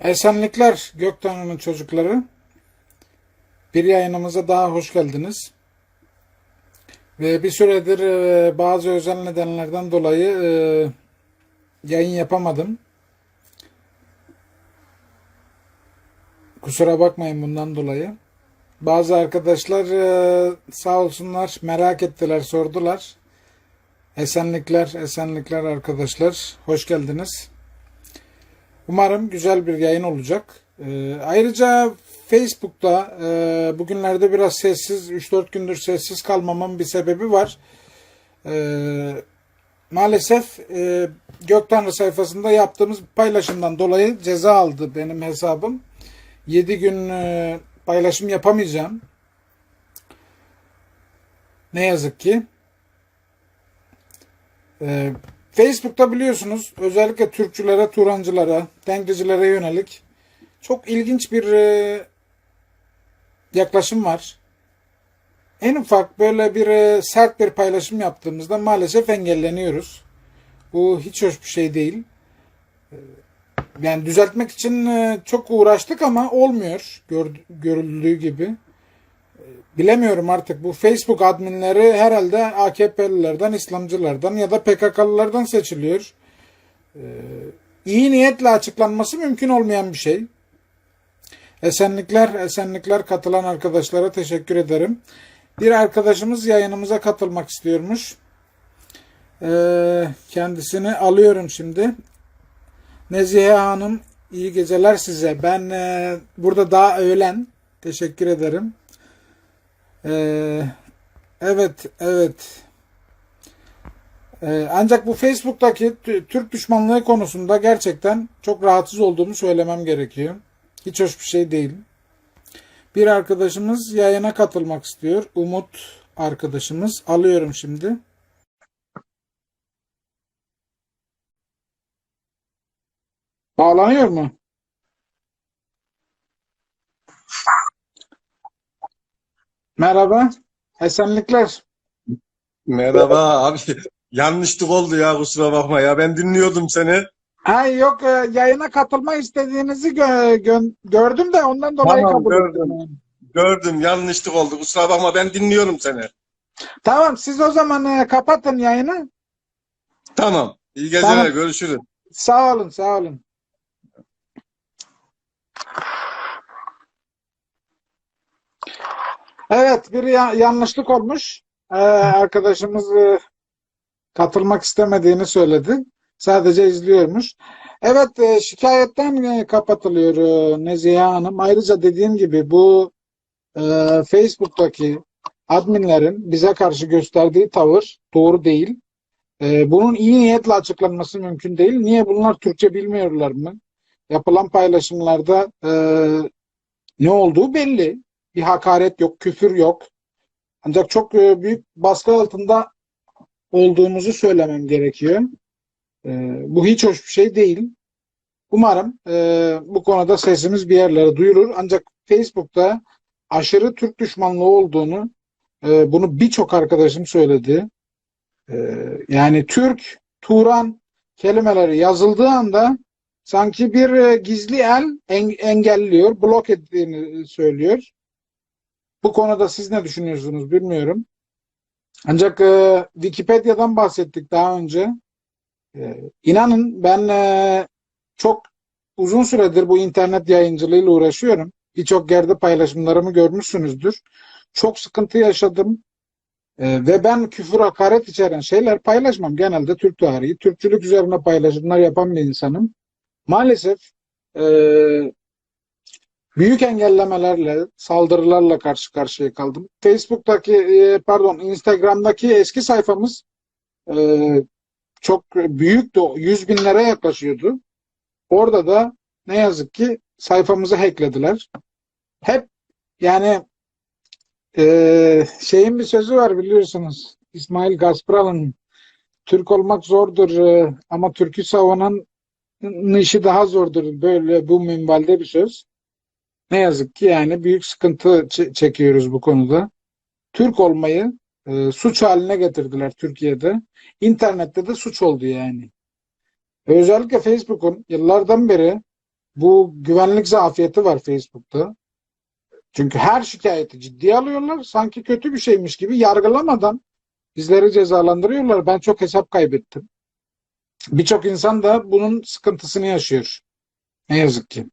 Esenlikler Göktan'ın çocukları. Bir yayınımıza daha hoş geldiniz. Ve bir süredir e, bazı özel nedenlerden dolayı e, yayın yapamadım. Kusura bakmayın bundan dolayı. Bazı arkadaşlar e, sağ olsunlar merak ettiler, sordular. Esenlikler, esenlikler arkadaşlar. Hoş geldiniz. Umarım güzel bir yayın olacak. Ee, ayrıca Facebook'ta e, bugünlerde biraz sessiz, 3-4 gündür sessiz kalmamın bir sebebi var. Ee, maalesef e, Göktanrı sayfasında yaptığımız paylaşımdan dolayı ceza aldı benim hesabım. 7 gün e, paylaşım yapamayacağım. Ne yazık ki. Ee, Facebook'ta biliyorsunuz özellikle Türkçülere, Turancılara, Denklicilere yönelik çok ilginç bir e, yaklaşım var. En ufak böyle bir e, sert bir paylaşım yaptığımızda maalesef engelleniyoruz. Bu hiç hoş bir şey değil. Ee, Yani düzeltmek için e, çok uğraştık ama olmuyor gör- görüldüğü gibi. Bilemiyorum artık bu Facebook adminleri herhalde AKP'lilerden, İslamcılardan ya da PKK'lılardan seçiliyor. Ee, iyi niyetle açıklanması mümkün olmayan bir şey. Esenlikler, esenlikler katılan arkadaşlara teşekkür ederim. Bir arkadaşımız yayınımıza katılmak istiyormuş. Ee, kendisini alıyorum şimdi. Nezihe Hanım iyi geceler size. Ben e, burada daha öğlen. Teşekkür ederim. Ee, evet, evet. Ee, ancak bu Facebook'taki Türk düşmanlığı konusunda gerçekten çok rahatsız olduğumu söylemem gerekiyor. Hiç hoş bir şey değil. Bir arkadaşımız yayına katılmak istiyor. Umut arkadaşımız. Alıyorum şimdi. Bağlanıyor mu? Merhaba. Esenlikler. Merhaba abi. Yanlışlık oldu ya kusura bakma ya. Ben dinliyordum seni. Ay yok e, yayına katılma istediğinizi gö- gö- gördüm de ondan dolayı Tamam, kabul gördüm. ettim. Gördüm yanlışlık oldu. Kusura bakma ben dinliyorum seni. Tamam siz o zaman e, kapatın yayını. Tamam. İyi geceler. Tamam. Görüşürüz. Sağ olun sağ olun. Evet bir ya- yanlışlık olmuş. Ee, arkadaşımız e, katılmak istemediğini söyledi. Sadece izliyormuş. Evet e, şikayetten e, kapatılıyor e, Nezihe Hanım. Ayrıca dediğim gibi bu e, Facebook'taki adminlerin bize karşı gösterdiği tavır doğru değil. E, bunun iyi niyetle açıklanması mümkün değil. Niye bunlar Türkçe bilmiyorlar mı? Yapılan paylaşımlarda e, ne olduğu belli. Bir hakaret yok, küfür yok. Ancak çok e, büyük baskı altında olduğumuzu söylemem gerekiyor. E, bu hiç hoş bir şey değil. Umarım e, bu konuda sesimiz bir yerlere duyurur. Ancak Facebook'ta aşırı Türk düşmanlığı olduğunu bunu birçok arkadaşım söyledi. Yani Türk, Turan kelimeleri yazıldığı anda sanki bir gizli el en- engelliyor, blok ettiğini söylüyor. Bu konuda siz ne düşünüyorsunuz bilmiyorum. Ancak e, Wikipedia'dan bahsettik daha önce. E, inanın ben e, çok uzun süredir bu internet yayıncılığıyla uğraşıyorum. Birçok yerde paylaşımlarımı görmüşsünüzdür. Çok sıkıntı yaşadım. E, ve ben küfür, hakaret içeren şeyler paylaşmam. Genelde Türk tarihi, Türkçülük üzerine paylaşımlar yapan bir insanım. Maalesef e, büyük engellemelerle, saldırılarla karşı karşıya kaldım. Facebook'taki, e, pardon, Instagram'daki eski sayfamız e, çok büyüktü. 100 binlere yaklaşıyordu. Orada da ne yazık ki sayfamızı hacklediler. Hep yani e, şeyin bir sözü var biliyorsunuz. İsmail Gasparal'ın Türk olmak zordur ama Türk'ü savunan işi daha zordur. Böyle bu minvalde bir söz. Ne yazık ki yani büyük sıkıntı çekiyoruz bu konuda. Türk olmayı e, suç haline getirdiler Türkiye'de. İnternette de suç oldu yani. Özellikle Facebook'un yıllardan beri Bu güvenlik zafiyeti var Facebook'ta. Çünkü her şikayeti ciddiye alıyorlar. Sanki kötü bir şeymiş gibi yargılamadan bizleri cezalandırıyorlar. Ben çok hesap kaybettim. Birçok insan da bunun sıkıntısını yaşıyor. Ne yazık ki.